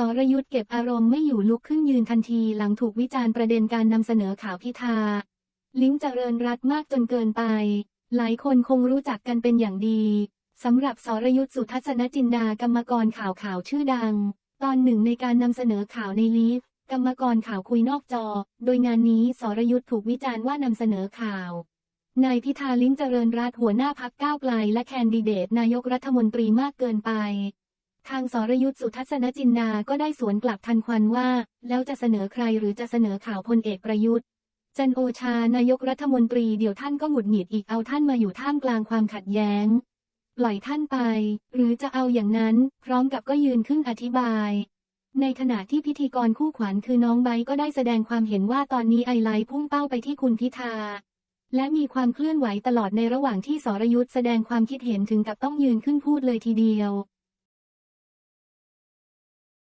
สรยุทธเก็บอารมณ์ไม่อยู่ลุกขึ้นยืนทันทีหลังถูกวิจารณ์ประเด็นการนำเสนอข่าวพิธา ลิงเจริญรัตมากจนเกินไป หลายคนคงรู้จักกันเป็นอย่างดีสำหรับสรยุทธสุทัศนจินดากรรมกรข่าวข่าวชื่อดัง ตอนหนึ่งในการนำเสนอข่าวในลีฟกรรมกรข่าวคุยนอกจอ โดยงานนี้สรยุทธถูกวิจารณ์ว่านำเสนอข่าวนายพิธาลิ้มเจริญรัตหัวหน้าพักก้าวไกล และแคนดิเดตนายกรัฐมนตรีมากเกินไป ทางสรยุทธสุทัศนจินดาก็ได้สวนกลับทันควันว่า แล้วจะเสนอใครหรือจะเสนอข่าวพลเอกประยุทธ์ จันโอชานายกรัฐมนตรีเดี๋ยวท่านก็หงุดหงิดอีกเอาท่านมาอยู่ท่ามกลางความขัดแย้ง ปล่อยท่านไป หรือจะเอาอย่างนั้น พร้อมกับก็ยืนขึ้นอธิบาย ในขณะที่พิธีกรคู่ขวัญคือน้องไบก็ได้แสดงความเห็นว่าตอนนี้ไอไลท์พุ่งเป้าไปที่คุณพิธาและมีความเคลื่อนไหวตลอดในระหว่างที่สรยุทธ์แสดงความคิดเห็นถึงกับต้องยืนขึ้นพูดเลยทีเดียว